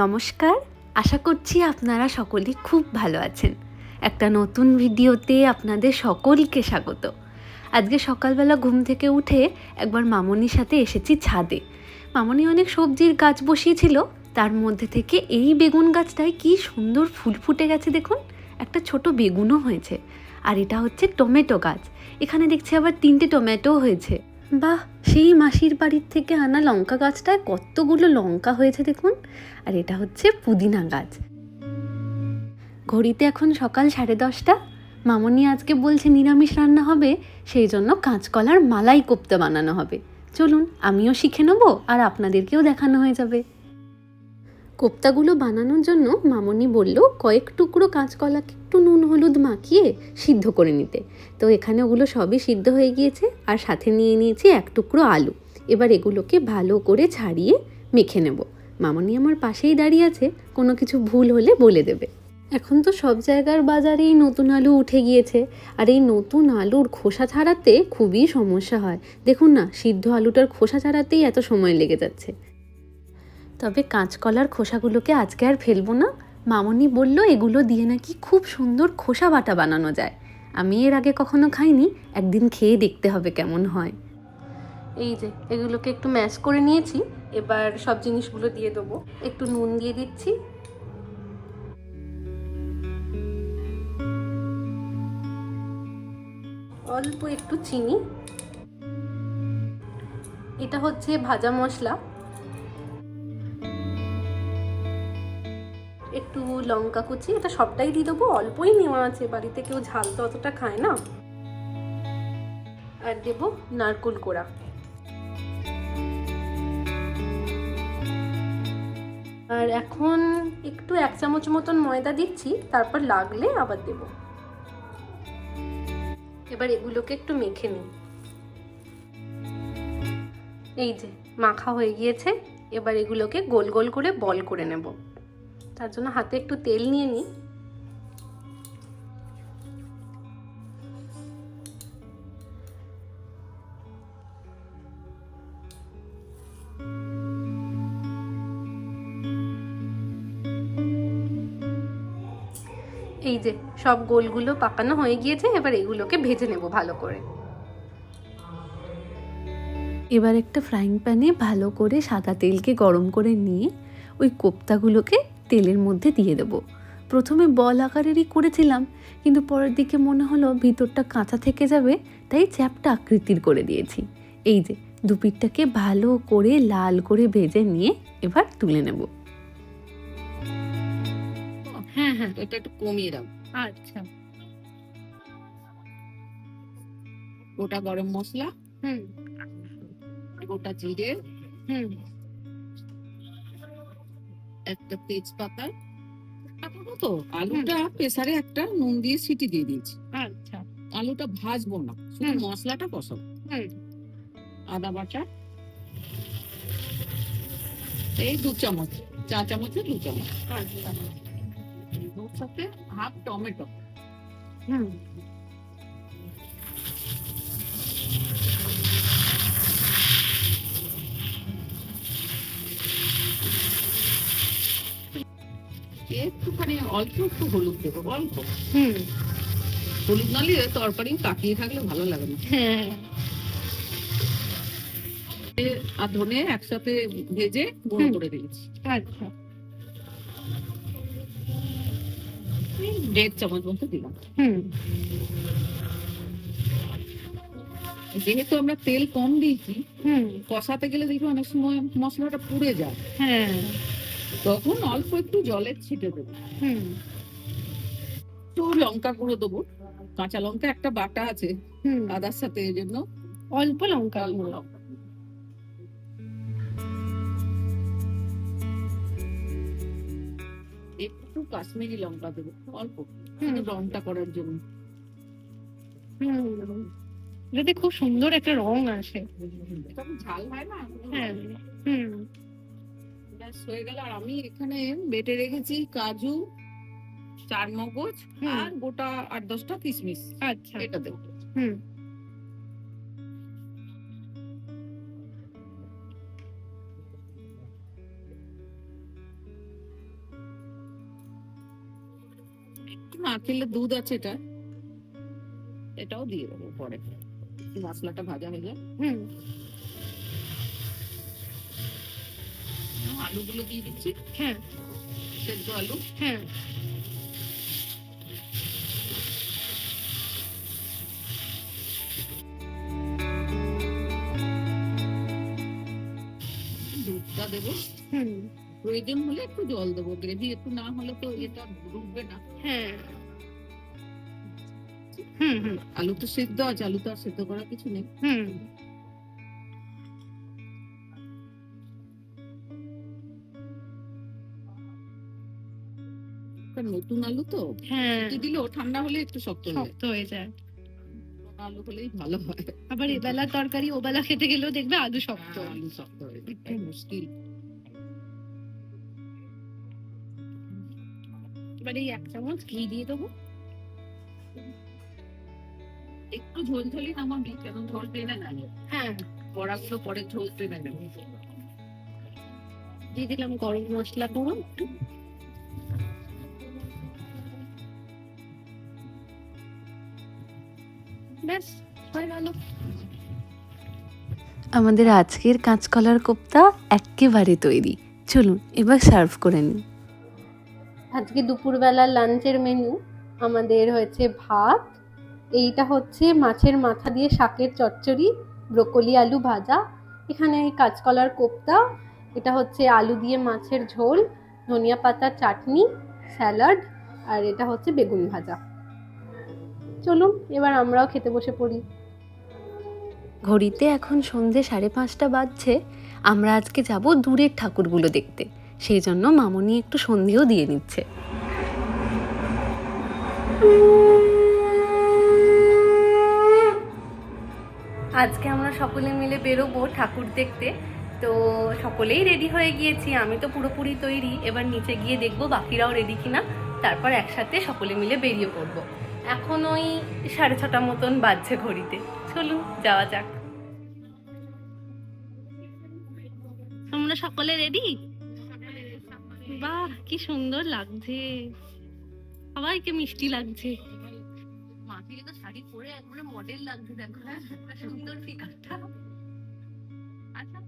নমস্কার। আশা করছি আপনারা সকলেই খুব ভালো আছেন। একটা নতুন ভিডিওতে আপনাদের সকলকে স্বাগত। আজকে সকালবেলা ঘুম থেকে উঠে একবার মামনির সাথে এসেছি ছাদে। মামনি অনেক সবজির গাছ বসিয়েছিল, তার মধ্যে থেকে এই বেগুন গাছটায় কি সুন্দর ফুল ফুটে গেছে দেখুন, একটা ছোট বেগুনও হয়েছে। আর এটা হচ্ছে টমেটো গাছ। এখানে দেখছি আবার তিনটে টমেটো হয়েছে। বাহ, সেই মাসির বাড়ির থেকে আনা লঙ্কা গাছটায় কতগুলো লঙ্কা হয়েছে দেখুন। আর এটা হচ্ছে পুদিনা গাছ। ঘড়িতে এখন সকাল সাড়ে দশটা। মামনি আজকে বলছে নিরামিষ রান্না হবে, সেই জন্য কাঁচকলার মালাই কোপ্তা বানানো হবে। চলুন, আমিও শিখে নেব আর আপনাদেরকেও দেখানো হয়ে যাবে। কোপ্তাগুলো বানানোর জন্য মামনি বলল, কয়েক টুকরো কাঁচকলাকে একটু নুন হলুদ মাখিয়ে সিদ্ধ করে নিতে। তো এখানে ওগুলো সবই সিদ্ধ হয়ে গিয়েছে আর সাথে নিয়ে নিয়েছি এক টুকরো আলু। এবার এগুলোকে ভালো করে ছাড়িয়ে মেখে নেব। মামনি আমার পাশেই দাঁড়িয়ে আছে, কোনো কিছু ভুল হলে বলে দেবে। এখন তো সব জায়গার বাজারেই নতুন আলু উঠে গিয়েছে। আর এই নতুন আলুর খোসা ছাড়াতে খুবই সমস্যা হয়। দেখুন না, সিদ্ধ আলুটার খোসা ছাড়াতেই এত সময় লেগে যাচ্ছে। তবে কাঁচকলার খোসাগুলোকে আজকে আর ফেলব না। মামনি বলল, এগুলো দিয়ে নাকি খুব সুন্দর খোসা বাটা বানানো যায়। আমি এর আগে কখনো খাইনি, একদিন খেয়ে দেখতে হবে কেমন হয়। এই যে, এগুলোকে একটু ম্যাশ করে নিয়েছি, এবার সব জিনিসগুলো দিয়ে দেবো। একটু নুন দিয়ে দিচ্ছি। অল্প একটু চিনি। এটা হচ্ছে ভাজা মশলা। লঙ্কা কুচি, এটা সবটাই দিয়ে দেবো। অল্পই নেওয়া আছে, বাড়িতে কেউ ঝাল তো অতটা খায় না। আর দেবো নারকোল কোড়া। আর এখন একটু এক চামচ মতন ময়দা দিচ্ছি, তারপর লাগলে আবার দেব। এবার এগুলোকে একটু মেখে নিই। এই যে, মাখা হয়ে গিয়েছে, এবার এগুলোকে গোল গোল করে বল করে নেব। তার জন্য হাতে একটু তেল নিয়ে নিই। এই যে সব গোলগুলো পাকানো হয়ে গিয়েছে, এবার এগুলোকে ভেজে নেব ভালো করে। এবার একটা ফ্রাইং প্যানে ভালো করে সাদা তেলকে গরম করে নিয়ে ওই কোপ্তাগুলোকে তেলের মধ্যে দিয়ে দেবো। প্রথমে বল আকারেরই করেছিলাম কিন্তু পরের দিকে মনে হলো ভিতরটা কাঁচা থেকে যাবে তাই চ্যাপটা আকৃতির করে দিয়েছি। এই যে দুপিটটাকে ভালো করে লাল করে ভেজে নিয়ে এবার তুলে নেব। হ্যাঁ হ্যাঁ এটা একটু কমিয়ে দাও। আচ্ছা। গোটা গরম মশলা হুম। গোটা জিরে হুম। একটা তেজপাতা। তারপর তো আলুটা প্রেসারে একটা নুন দিয়ে সিটি দিয়ে দিয়েছি। আচ্ছা। আলুটা ভাজবো না শুধু মশলাটা কষাবো। আদা বাটা এই দু চামচ চা চামচে দু চামচ। আচ্ছা। সাথে হাফ টমেটো। হুম। একটুখানি অল্প একটু হলুদ দেবো অল্প। হুম। হলুদ নিলে তরকারি থাকলে ভালো লাগে না। হ্যাঁ। আর ধনে একসাথে ভেজে গুঁড়ো করে দিয়েছি। আচ্ছা। দেড় চামচ মতো দিলাম। যেহেতু আমরা তেল কম দিয়েছি হুম। কষাতে গেলে দেখি অনেক সময় মশলাটা পুড়ে যায়। হ্যাঁ। তখন অল্প একটু জলের ছিটে দেবো। হুম। একটু লঙ্কা গুঁড়ো দেবো। কাঁচা লঙ্কা একটা বাটা আছে আদার সাথে এই জন্য। অল্প লঙ্কা গুঁড়ো। একটু কাশ্মীরি লঙ্কা দেবো অল্প। হুম। রংটা করার জন্য। যাতে খুব সুন্দর একটা রং আসে। ঝাল হয় না? হ্যাঁ। হুম। ব্যাস হয়ে গেল। আর আমি এখানে বেটে রেখেছি কাজু চারমগজ আর গোটা আট দশটা কিশমিশ। আচ্ছা। এটা দেবো। হুম। দুধ আছে এটা। এটাও দিয়ে দেবো পরে। মশলাটা ভাজা হয়ে যায় হুম। আলুগুলো দিয়ে দিচ্ছি। হ্যাঁ। সেদ্ধ আলু। হ্যাঁ। দুধটা দেবো। হুম। প্রয়োজন হলে একটু জল দেবো। গ্রেভি একটু না হলে তো এটা ডুববে না। হ্যাঁ। হুম হুম। আলু তো সেদ্ধ আছে। আলু তো আর সেদ্ধ করার কিছু নেই। হুম। কারণ নতুন আলু তো হ্যাঁ। একটু দিলেও ঠান্ডা হলে একটু শক্ত শক্ত হয়ে যায়। আলু হলেই ভালো হয়। আবার এবেলা তরকারি ওবেলা খেতে গেলেও দেখবে আলু শক্ত। হ্যাঁ, আলু শক্ত হয়ে মুশকিল। এবার এক চামচ ঘি দিয়ে দেবো। একটু ঝোল ঝোলই নামাবি কেন ঝোল না হ্যাঁ। বড়াগুলো পরে ঝোল নেবে দিয়ে দিলাম গরম মশলা গুঁড়ো। একটু ব্যাস হয়ে গেল আমাদের আজকের কাঁচকলার কোপ্তা একেবারে তৈরি। চলুন এবার সার্ভ করে নিন আজকে দুপুরবেলার লাঞ্চের মেনু আমাদের হয়েছে ভাত। এইটা হচ্ছে মাছের মাথা দিয়ে শাকের চচ্চড়ি ব্রোকলি আলু ভাজা। এখানে কাঁচকলার কোপ্তা এটা হচ্ছে আলু দিয়ে মাছের ঝোল ধনিয়া পাতার চাটনি স্যালাড আর এটা হচ্ছে বেগুন ভাজা। চলুন এবার আমরাও খেতে বসে পড়ি। ঘড়িতে এখন সন্ধে সাড়ে পাঁচটা বাজছে আমরা আজকে যাব দূরের ঠাকুরগুলো দেখতে। সেই জন্য মামনি একটু সন্ধেও দিয়ে নিচ্ছে। আজকে আমরা সকলে মিলে বেরোবো ঠাকুর দেখতে। তো সকলেই রেডি হয়ে গিয়েছি আমি তো পুরোপুরি তৈরি। এবার নিচে গিয়ে দেখব বাকিরাও রেডি কিনা। তারপর একসাথে সকলে মিলে বেরিয়ে পড়ব। এখন ওই সাড়ে ছটা মতন বাজছে ঘড়িতে। চলুন যাওয়া যাক। আমরা সকলে রেডি বাহ কি সুন্দর লাগছে। সবাইকে মিষ্টি লাগছে। মাকে তো শাড়ি পরে একবারে মডেল লাগছে দেখো। সুন্দর ফিগারটা আচ্ছা।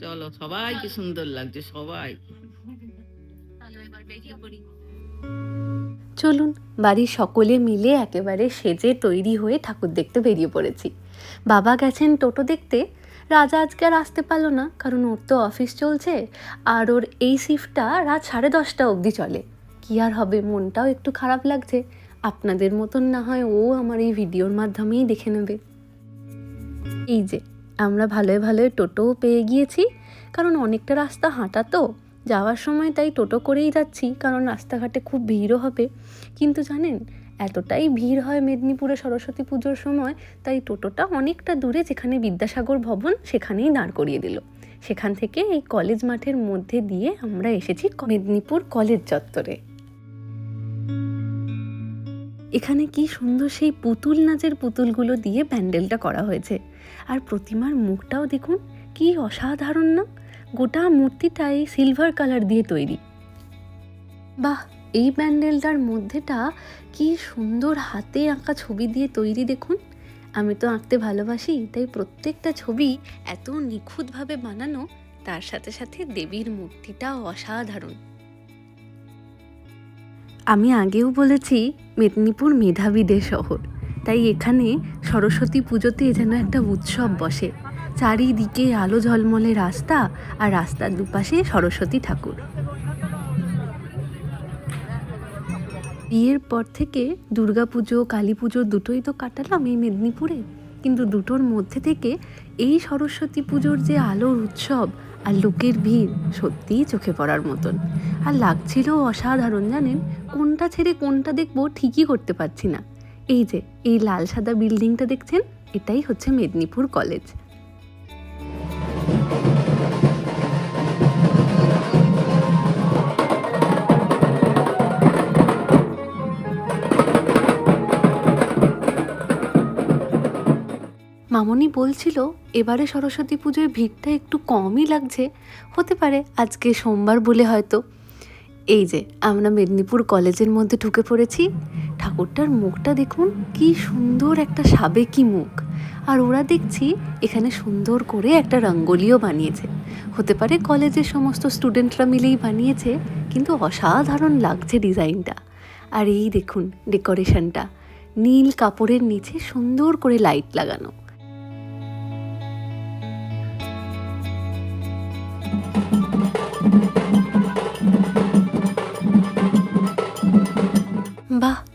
চলো সবাই কি সুন্দর লাগছে সবাই। চলুন, বাড়ির সকলে মিলে একেবারে সেজে তৈরি হয়ে ঠাকুর দেখতে বেরিয়ে পড়েছি। বাবা গেছেন টোটো দেখতে। রাজা আজকে আর আসতে পারল না, কারণ ওর তো অফিস চলছে, আর ওর এই শিফটটা রাত সাড়ে দশটা অবধি চলে। কি আর হবে, মনটাও একটু খারাপ লাগছে। আপনাদের মতন না হয় ও আমার এই ভিডিওর মাধ্যমেই দেখে নেবে। এই যে, আমরা ভালোই ভালোই টোটোও পেয়ে গিয়েছি, কারণ অনেকটা রাস্তা হাঁটা তো। যাওয়ার সময় তাই টোটো করেই যাচ্ছি, কারণ রাস্তাঘাটে খুব ভিড়ও হবে। কিন্তু জানেন, এতটাই ভিড় হয় মেদিনীপুরে সরস্বতী পুজোর সময়, তাই টোটোটা অনেকটা দূরে যেখানে বিদ্যাসাগর ভবন, সেখানেই দাঁড় করিয়ে দিল। সেখান থেকে এই কলেজ মাঠের মধ্যে দিয়ে আমরা এসেছি মেদিনীপুর কলেজ চত্বরে। এখানে কি সুন্দর সেই পুতুল নাচের পুতুলগুলো দিয়ে প্যান্ডেলটা করা হয়েছে। আর প্রতিমার মুখটাও দেখুন, কি অসাধারণ না? গোটা মূর্তিটাই সিলভার কালার দিয়ে তৈরি। বাহ, এই প্যান্ডেলটার মধ্যেটা কি সুন্দর হাতে আঁকা ছবি দিয়ে তৈরি দেখুন। আমি তো আঁকতে ভালোবাসি, তাই প্রত্যেকটা ছবি এত নিখুঁতভাবে বানানো, তার সাথে সাথে দেবীর মূর্তিটাও অসাধারণ। আমি আগেও বলেছি, মেদিনীপুর মেধাবীদের শহর, তাই এখানে সরস্বতী পুজোতে যেন একটা উৎসব বসে। চারিদিকে আলো ঝলমলে রাস্তা আর রাস্তার দুপাশে সরস্বতী ঠাকুর। বিয়ের পর থেকে দুর্গাপুজো কালী পুজো দুটোই তো কাটালাম এই মেদিনীপুরে। কিন্তু দুটোর মধ্যে থেকে এই সরস্বতী পুজোর যে আলোর উৎসব আর লোকের ভিড় সত্যিই চোখে পড়ার মতন। আর লাগছিল অসাধারণ, জানেন? কোনটা ছেড়ে কোনটা দেখব ঠিকই করতে পারছি না। এই যে, এই লাল সাদা বিল্ডিংটা দেখছেন? এটাই হচ্ছে মেদিনীপুর কলেজ। মামনি বলছিল, এবারে সরস্বতী পুজোয় ভিড়টা একটু কমই লাগছে। হতে পারে আজকে সোমবার বলে হয়তো। এই যে, আমরা মেদিনীপুর কলেজের মধ্যে ঢুকে পড়েছি। ঠাকুরটার মুখটা দেখুন, কি সুন্দর একটা সাবেকি মুখ। আর ওরা দেখছি এখানে সুন্দর করে একটা রঙ্গোলিও বানিয়েছে। হতে পারে কলেজের সমস্ত স্টুডেন্টরা মিলেই বানিয়েছে, কিন্তু অসাধারণ লাগছে ডিজাইনটা। আর এই দেখুন ডেকোরেশনটা। নীল কাপড়ের নিচে সুন্দর করে লাইট লাগানো।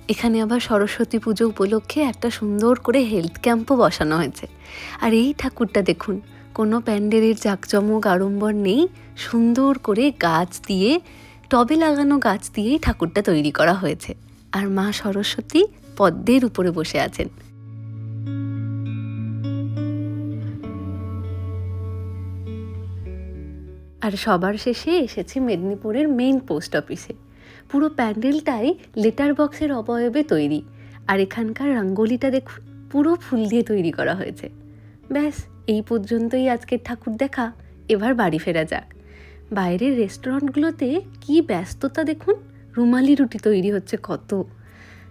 এখানে আবার সরস্বতী পুজো উপলক্ষে একটা সুন্দর করে হেলথ ক্যাম্পও বসানো হয়েছে। আর এই ঠাকুরটা দেখুন, কোনো প্যান্ডেলের জাঁকজমক আড়ম্বর নেই, সুন্দর করে গাছ দিয়ে, টবে লাগানো গাছ দিয়েই ঠাকুরটা তৈরি করা হয়েছে। আর মা সরস্বতী পদ্মের উপরে বসে আছেন। আর সবার শেষে এসেছি মেদিনীপুরের মেইন পোস্ট অফিসে পুরো প্যান্ডেলটাই লেটার বক্সের অবয়বে তৈরি। আর এখানকার রঙ্গোলিটা দেখুন পুরো ফুল দিয়ে তৈরি করা হয়েছে। ব্যাস, এই পর্যন্তই আজকের ঠাকুর দেখা। এবার বাড়ি ফেরা যাক। বাইরের রেস্টুরেন্টগুলোতে কি ব্যস্ততা দেখুন, রুমালি রুটি তৈরি হচ্ছে কত।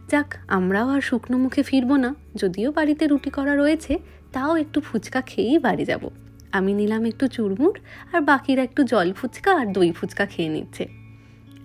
যাক, আমরাও আর শুকনো মুখে ফিরবো না, যদিও বাড়িতে রুটি করা রয়েছে, তাও একটু ফুচকা খেয়েই বাড়ি যাব। আমি নিলাম একটু চুরমুর, আর বাকিরা একটু জল ফুচকা আর দই ফুচকা খেয়ে নিচ্ছে।